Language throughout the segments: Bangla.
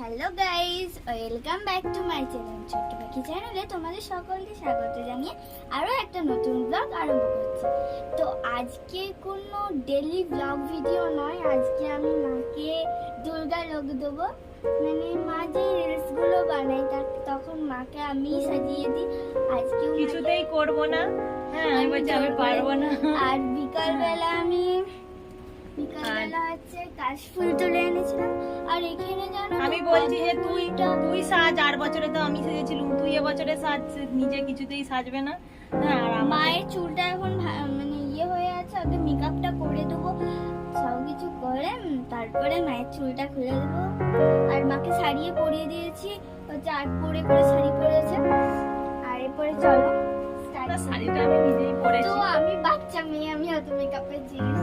Hello guys welcome back to my channel ছোট্ট পাখি চ্যানেলে তোমাদের সকলকে স্বাগত জানিয়ে আরও একটা নতুন ব্লগ আরম্ভ করছি। তো আজকে কোনো ডেলি ব্লগ ভিডিও নয় আজকে আমি মাকে দুর্গা লোক দেবো। মানে মা যে রিলসগুলো বানাই তার তখন মাকে আমি সাজিয়ে দিই। আজকে কিছুতেই করব না। হ্যাঁ আমি বলছি আমি পারব না। আর বিকালবেলা আমি বিকালবেলা হচ্ছে কাশফুল তুলে এনেছিলাম। আর এখানে জানো আমি বলছি যে তুই তুই সাজ আর বছরে তো আমি সেজেছিলাম। তুই এবছরে সাজ নিজে কিছুতেই সাজবে না। হ্যাঁ আর মায়ের চুলটা এখন মানে ইয়ে হয়ে আছে ওকে মেকআপটা করে দেবো। সব কিছু করে তারপরে মায়ের চুলটা খুলে দেবো। আর মাকে শাড়িয়ে পরিয়ে দিয়েছি। হচ্ছে আট পরে করে শাড়ি পরেছে। আর এরপরে চলো শাড়িটা আমি নিজেই পরেছি। বাচ্চা আমি অত মেকআপের জিনিস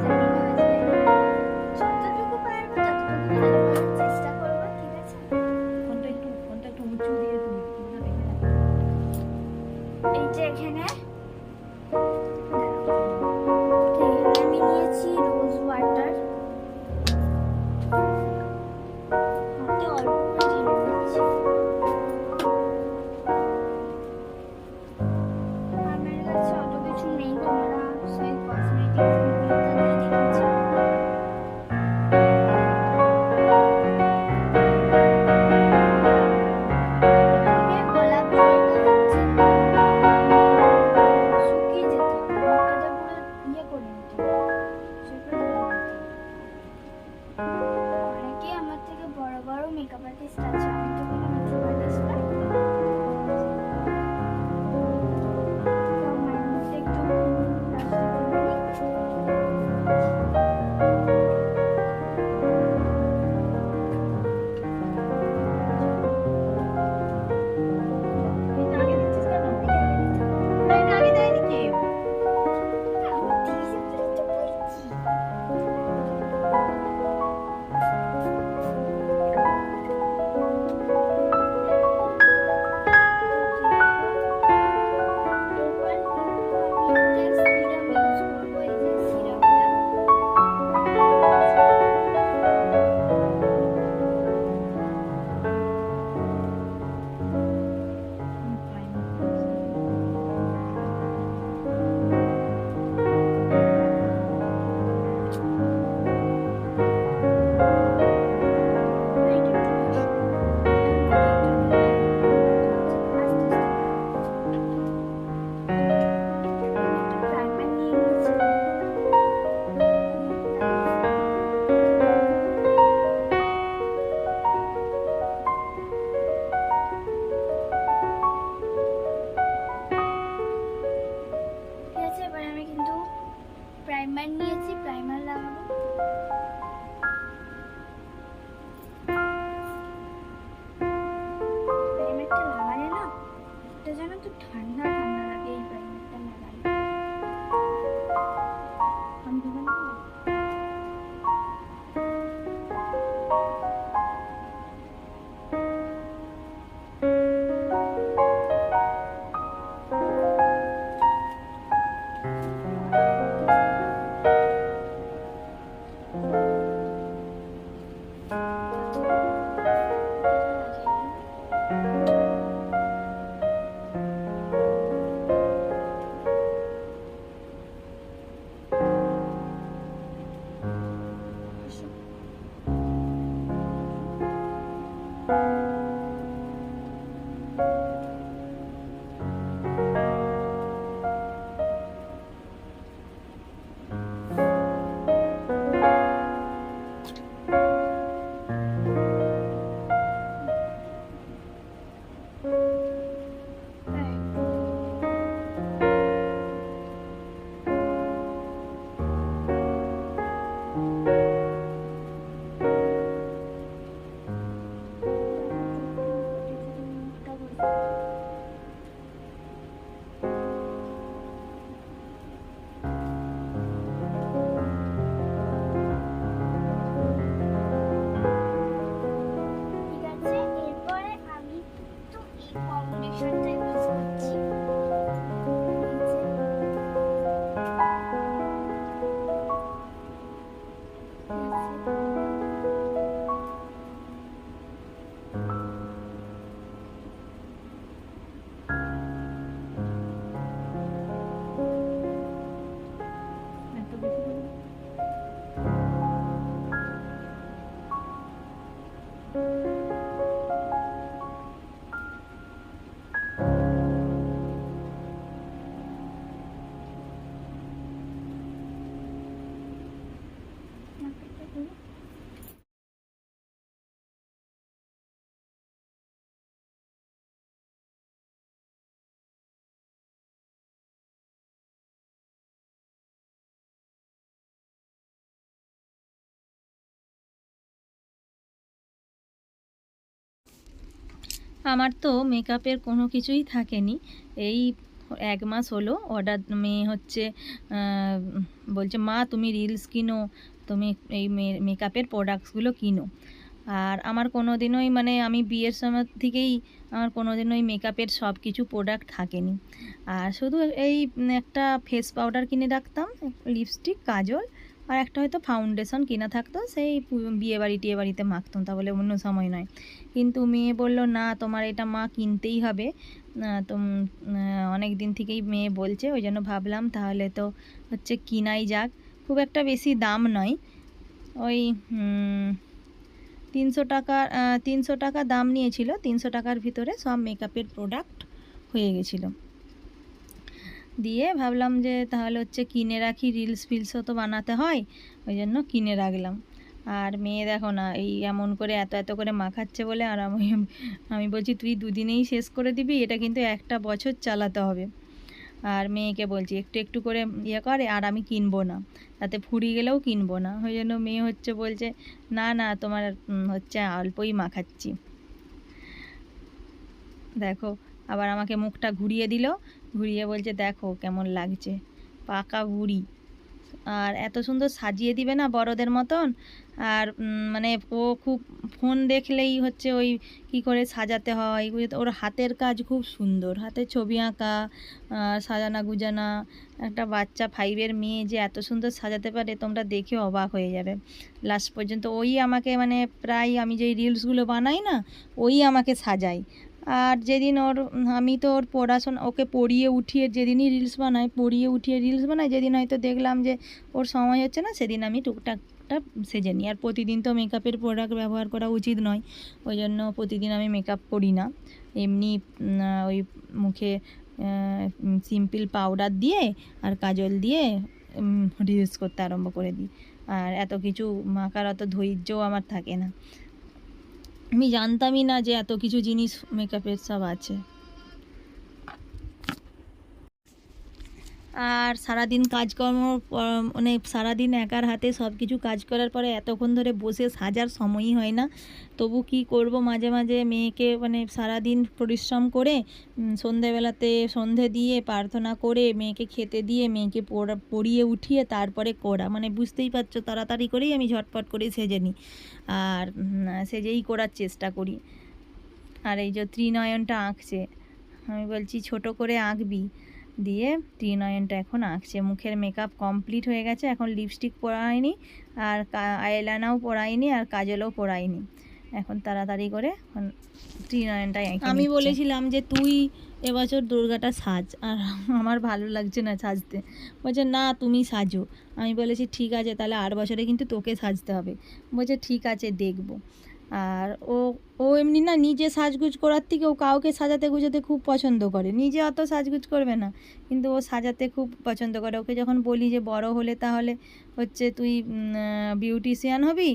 আমার তো মেকআপের কোনো কিছুই থাকেনি। এই এক মাস হলো অর্ডার মেয়ে হচ্ছে বলছে, মা, তুমি রিলস কিনো, তুমি এই মেকআপের প্রোডাক্টসগুলো কিনো। আর আমার কোনো দিনই মানে আমি বিয়ের সময় থেকেই আমার কোনো দিন ওই মেকআপের সব কিছু প্রোডাক্ট থাকেনি। আর শুধু এই একটা ফেস পাউডার কিনে রাখতাম লিপস্টিক কাজল আর একটা হয়তো ফাউন্ডেশন কেনা থাকতো, সেই বিয়ে বাড়ি টিয়ে বাড়িতে মাখতাম, তা বলে অন্য সময় নয়। কিন্তু মেয়ে বলল, না, তোমার এটা মা কিনতেই হবে। তো অনেক দিন থেকেই মেয়ে বলছে, ওই জন্য ভাবলাম তাহলে তো হচ্ছে কিনাই যাক। খুব একটা বেশি দাম নয়। ওই তিনশো টাকা তিনশো টাকা দাম নিয়েছিল, তিনশো টাকার ভিতরে সব মেকআপের প্রোডাক্ট হয়ে গেছিল। দিয়ে ভাবলাম যে তাহলে হচ্ছে কিনে রাখি রিলস ফিলসও তো বানাতে হয়, ওই জন্য কিনে রাখলাম। আর মেয়ে দেখো না, এই এমন করে এত এত করে মাখাচ্ছে বলে আর আমি আমি বলছি, তুই দুদিনেই শেষ করে দিবি, এটা কিন্তু একটা বছর চালাতে হবে। আর মেয়েকে বলছি, একটু একটু করে ইয়ে করে, আর আমি কিনবো না, তাতে ফুরিয়ে গেলেও কিনবো না। ওই জন্য মেয়ে হচ্ছে বলছে, না না, তোমার হচ্ছে অল্পই মাখাচ্ছি। দেখো আবার আমাকে মুখটা ঘুরিয়ে দিল। ঘুরিয়ে বলছে, দেখো কেমন লাগছে। পাকা বুড়ি। আর এত সুন্দর সাজিয়ে দিবে না বড়দের মতন। আর মানে ও খুব, ফোন দেখলেই হচ্ছে ওই কি করে সাজাতে হয়। ওর হাতের কাজ খুব সুন্দর। হাতে ছবি আঁকা সাজানা গুজানা। একটা বাচ্চা ফাইভের মেয়ে যে এত সুন্দর সাজাতে পারে, তোমরা দেখে অবাক হয়ে যাবে। লাস্ট পর্যন্ত ওই আমাকে মানে প্রায় আমি যেই রিলসগুলো বানাই না, ওই আমাকে সাজায়। আর যেদিন ওর, আমি তো ওর পড়াশোনা, ওকে পড়িয়ে উঠিয়ে যেদিনই রিলস বানাই, পড়িয়ে উঠিয়ে রিলস বানাই, যেদিন হয়তো দেখলাম যে ওর সময় হচ্ছে না, সেদিন আমি টুকটাকটা সেজে নিই। আর প্রতিদিন তো মেকআপের প্রোডাক্ট ব্যবহার করা উচিত নয়, ওই জন্য প্রতিদিন আমি মেকআপ করি না। এমনি ওই মুখে সিম্পল পাউডার দিয়ে আর কাজল দিয়ে রিলস করতে আরম্ভ করে দিই। আর এত কিছু মাখার অত ধৈর্যও আমার থাকে না। আমি জানতামই না যে এত কিছু জিনিস মেকআপের সব আছে। আর সারাদিন কাজকর্ম মানে সারাদিন একার হাতে সব কিছু কাজ করার পরে এতক্ষণ ধরে বসে সাজার সময়ই হয় না। তবু কি করব মাঝে মাঝে মেয়েকে মানে সারাদিন পরিশ্রম করে সন্ধেবেলাতে সন্ধে দিয়ে প্রার্থনা করে মেয়েকে খেতে দিয়ে মেয়েকে পড়া- পড়িয়ে উঠিয়ে তারপরে করা। মানে বুঝতেই পারছ তাড়াতাড়ি করেই আমি ঝটপট করে সেজে নিই। আর সেজেই করার চেষ্টা করি। আর এই যে ত্রিনয়নটা আঁকছে, আমি বলছি ছোট করে আঁকবি। দিয়ে ত্রিনয়নটা এখন আঁকছে। মুখের মেকআপ কমপ্লিট হয়ে গেছে এখন লিপস্টিক পরায়নি আর আইলানাও পরাইনি আর কাজলও পরাইনি। এখন তাড়াতাড়ি করে এখন ত্রিনয়নটাই আমি বলেছিলাম যে তুই এবছর দুর্গাটা সাজ আর আমার ভালো লাগছে না সাজতে। বলছে না তুমি সাজো। আমি বলেছি ঠিক আছে তাহলে আর বছরে কিন্তু তোকে সাজতে হবে। বলছে ঠিক আছে দেখব। আর ও ও এমনি না নিজে সাজগুজ করার থেকে ও কাউকে সাজাতে গুজাতে খুব পছন্দ করে। নিজে অত সাজগুজ করবে না, কিন্তু ও সাজাতে খুব পছন্দ করে। ওকে যখন বলি যে বড় হলে তাহলে হচ্ছে তুই বিউটিশিয়ান হবি?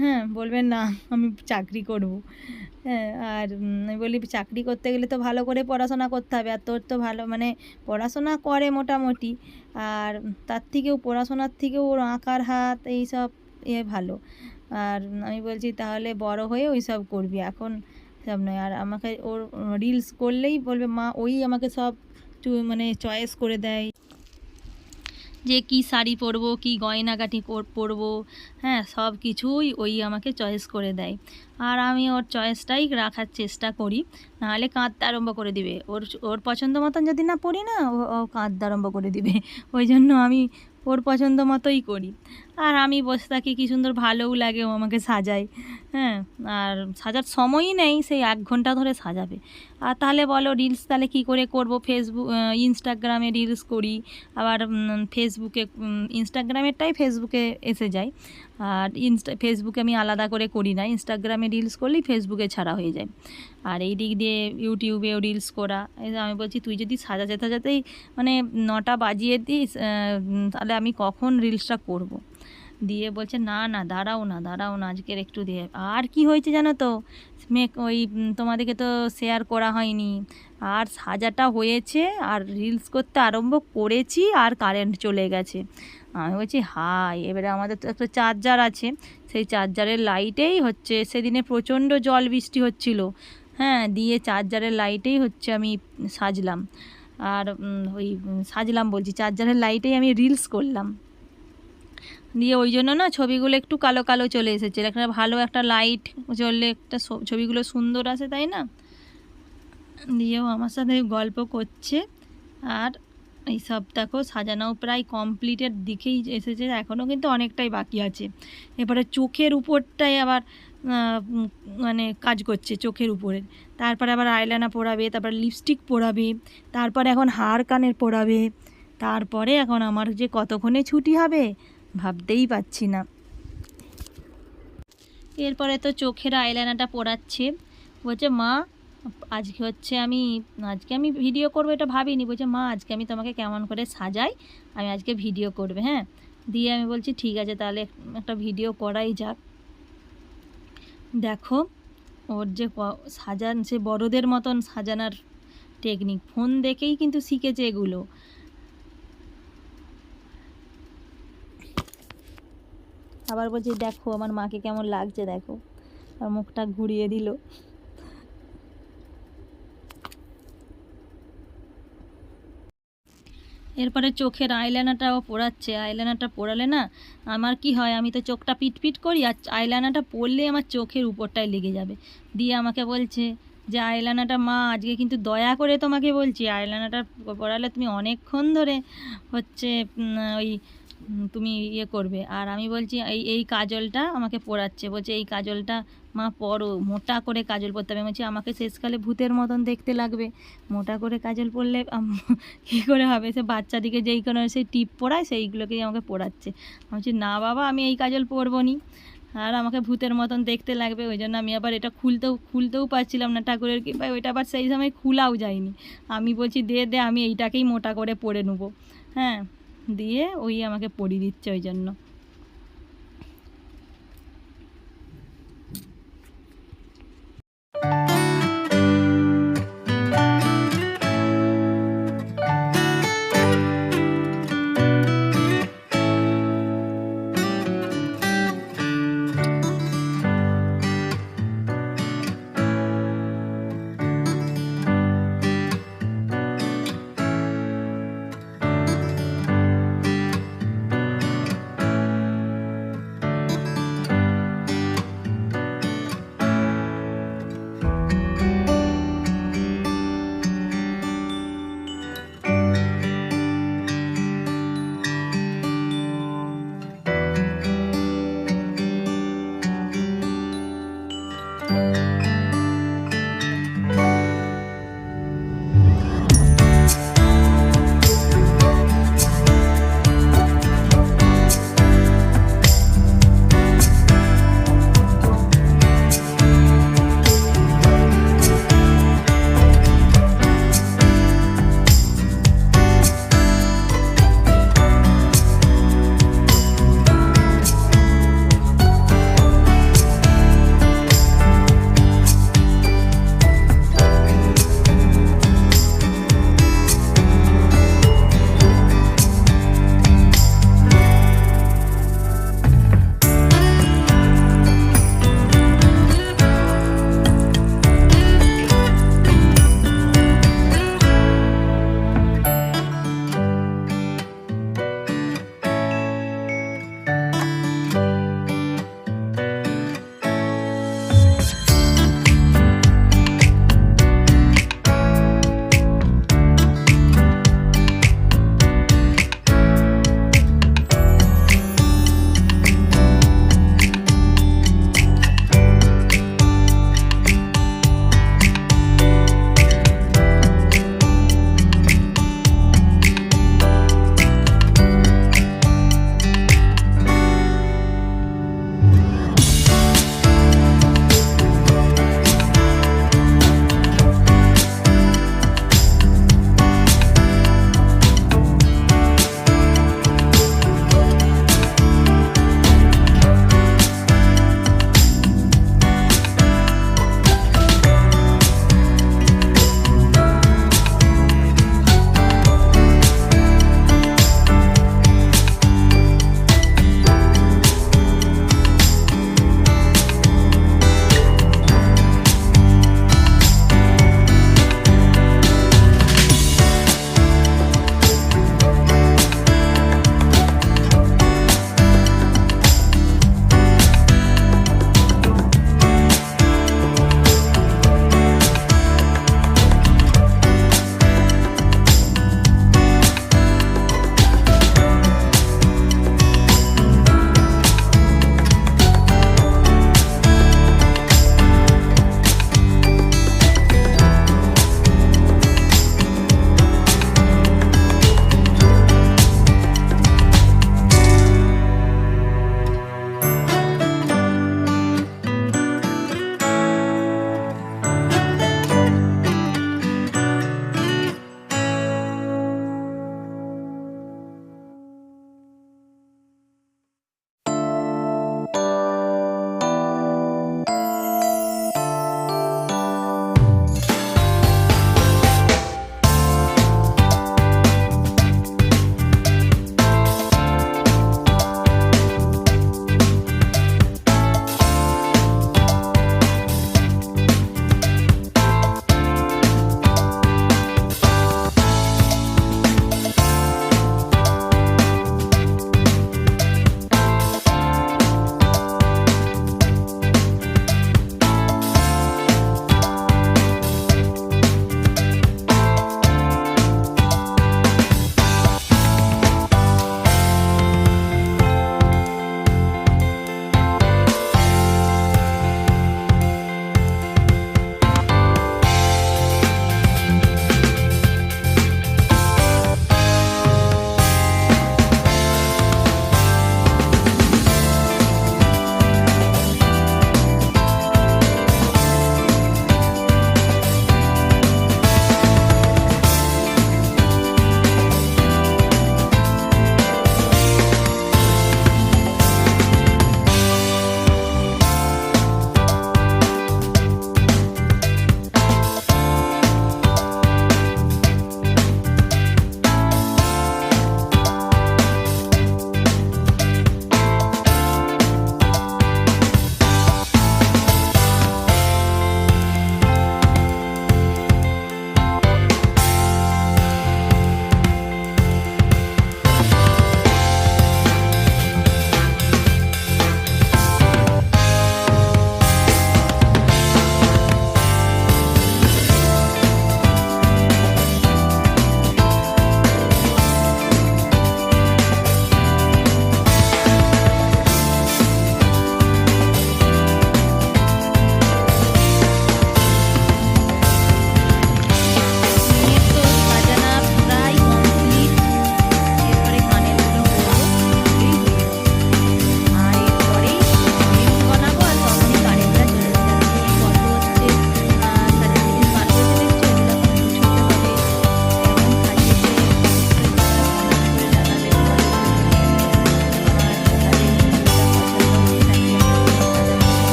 হ্যাঁ বলবে না, আমি চাকরি করব। হ্যাঁ আর আমি বলি চাকরি করতে গেলে তো ভালো করে পড়াশোনা করতে হবে, আর তোর তো ভালো মানে পড়াশোনা করে মোটামুটি। আর তার থেকেও পড়াশোনার থেকেও ওর আঁকার হাত, এইসব এ ভালো। আর আমি বলছি, তাহলে বড় হয়ে ওই সব করবি, এখন সব নয়। আর আমাকে ওর রিলস করলেই বলবে, মা, ওই আমাকে সব মানে চয়েস করে দেয় যে কি শাড়ি পরবো, কি গয়নাগাটি পরবো। হ্যাঁ সব কিছুই ওই আমাকে চয়েস করে দেয়। আর আমি ওর চয়েসটাই রাখার চেষ্টা করি। নাহলে কাঁদতে আরম্ভ করে দিবে। ওর ওর পছন্দ মতন যদি না পড়ি না, ও কাঁদতে আরম্ভ করে দিবে। ওই জন্য আমি ওর পছন্দ মতোই করি। আর আমি বসে থাকি, কী সুন্দর ভালোও লাগে, ও আমাকে সাজায়। হ্যাঁ আর সাজার সময়ই নেই, সেই এক ঘণ্টা ধরে সাজাবে। আর তাহলে বলো রিলস তাহলে কী করে করব? ফেসবুক ইনস্টাগ্রামে রিলস করি, আবার ফেসবুকে ইনস্টাগ্রামেরটাই ফেসবুকে এসে যায়। আর ইনস্টা ফেসবুকে আমি আলাদা করে করি না। ইনস্টাগ্রামে রিলস করলেই ফেসবুকে ছাড়া হয়ে যায়। আর এই দিক দিয়ে ইউটিউবেও রিলস করা। আমি বলছি, তুই যদি সাজাতে সাজাতেই মানে নটা বাজিয়ে দিস তাহলে আমি কখন রিলসটা করব। দিয়ে বলছে, না না, দাঁড়াও না দাঁড়াও না, আজকের একটু দিয়ে আর কি হয়েছে জানো তো? মেক, ওই তোমাদেরকে তো শেয়ার করা হয়নি। আর সাজাটা হয়েছে, আর রিলস করতে আরম্ভ করেছি, আর কারেন্ট চলে গেছে। আমি বলছি, হাই। এবারে আমাদের তো একটা চার্জার আছে। সেই চার্জারের লাইটেই হচ্ছে সেদিনে প্রচণ্ড জল বৃষ্টি হচ্ছিল। হ্যাঁ দিয়ে চার্জারের লাইটেই হচ্ছে আমি সাজলাম। আর ওই সাজলাম বলছি, চার্জারের লাইটেই আমি রিলস করলাম। দিয়ে ওই জন্য না ছবিগুলো একটু কালো কালো চলে এসেছে। একটা ভালো একটা লাইট জ্বললে একটা ছবিগুলো সুন্দর আসে, তাই না? দিয়েও আমার সাথে গল্প করছে। আর এই সব দেখো সাজানো প্রায় কমপ্লিটের দিকেই এসেছে এখনও কিন্তু অনেকটাই বাকি আছে। এবারে চোখের উপরটাই আবার মানে কাজ করছে চোখের উপরে। তারপরে আবার আইলানা পরাবে, তারপর লিপস্টিক পরাবে, তারপরে এখন হার কানের পরাবে, তারপরে এখন আমার যে কতক্ষণে ছুটি হবে ভাবতেই পাচ্ছি না। এরপরে তো চোখের আইলানাটা পরাচ্ছে। বলছে, মা আজকে হচ্ছে আমি, আজকে আমি ভিডিও করব এটা ভাবিনি। বলছে, মা, আজকে আমি তোমাকে কেমন করে সাজাই, আমি আজকে ভিডিও করবে। হ্যাঁ দিয়ে আমি বলছি, ঠিক আছে, তাহলে একটা ভিডিও করাই যাক। দেখো, ওর যে সাজান, সে বড়দের মতন সাজানোর টেকনিক ফোন দেখেই কিন্তু শিখেছে এগুলো। আবার বলছি, দেখো, আমার মাকে কেমন লাগছে, দেখো। মুখটা ঘুরিয়ে দিল। এরপরে চোখের আইলানাটাও পড়াচ্ছে। আইলানাটা পড়ালে না আমার কি হয়, আমি তো চোখটা পিটপিট পিট করি আর আইলানাটা পড়লে আমার চোখের উপরটায় লেগে যাবে। দিয়ে আমাকে বলছে যে আইলানাটা মা, আজকে কিন্তু দয়া করে তোমাকে বলছি আইলানাটা পড়ালে তুমি অনেকক্ষণ ধরে হচ্ছে ওই তুমি ইয়ে করবে। আর আমি বলছি, এই এই কাজলটা আমাকে পড়াচ্ছে। বলছে, এই কাজলটা মা পরো মোটা করে কাজল পরতে হবে। বলছি, আমাকে শেষকালে ভূতের মতন দেখতে লাগবে। মোটা করে কাজল পরলে কী করে হবে? সে বাচ্চাদিকে যেই কোনো সেই টিপ পড়ায়, সেইগুলোকেই আমাকে পড়াচ্ছে। আমি বলছি, না বাবা, আমি এই কাজল পরবো নি। আর আমাকে ভূতের মতন দেখতে লাগবে। ওই জন্য আমি আবার এটা খুলতেও খুলতেও পারছিলাম না ঠাকুরের কৃপায়। ওইটা আবার সেই সময় খোলাও যায়নি। আমি বলছি, দে দে, আমি এইটাকেই মোটা করে পরে নেব। হ্যাঁ। দিয়ে ওই আমাকে পরিয়ে দিচ্ছে ওই জন্য।